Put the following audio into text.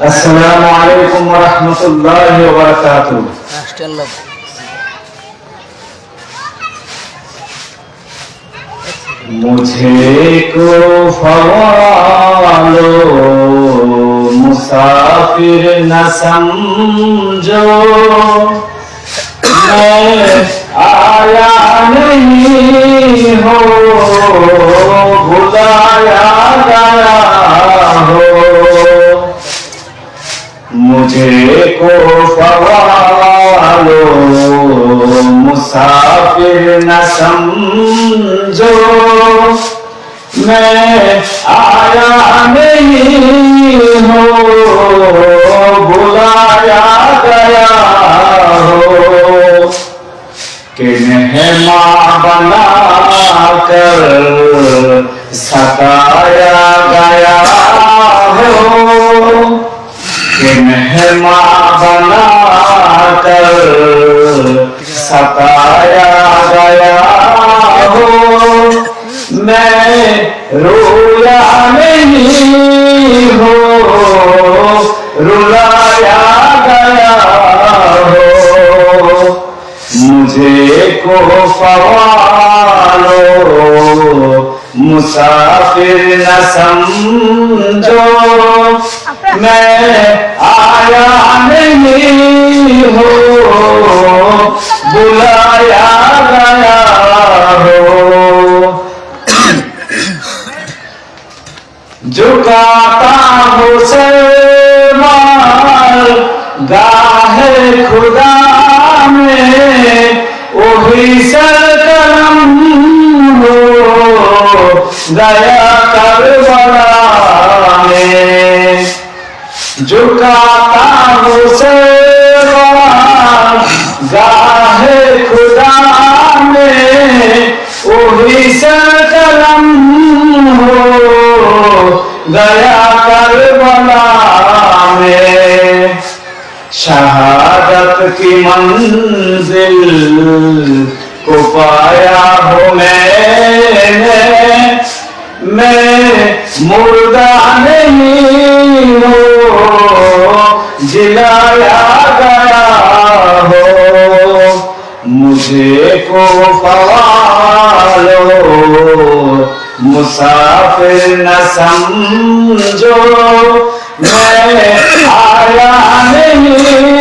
আসসালামু আলাইকুম ওয়া রাহমাতুল্লাহি ওয়া বারাকাতুহু মুঝে কো ফওয়ালো মুসাফির না সমঝো मैं आया नहीं हो भुलाया गया मुझे को फवालो मुसाफिर न समझो मैं आया नहीं हो बुलाया गया हो कि मेहमान बना कर सताया गया मैं रोया नहीं हो रुलाया गया हो। मुझे को फवालो मुसाफिर न समझो। मैं आया नहीं खुदा में वही सरकलम हो गया करबला में झुकाता हूँ सरमाल गाहे खुदा में वही सरकलम हो गया करबला में शहादत کی منزل کو پایا ہو میں نے میں مردہ نہیں ہوں جلایا گیا ہو مجھے کو پوالو مسافر نہ سمجھو میں آیا نہیں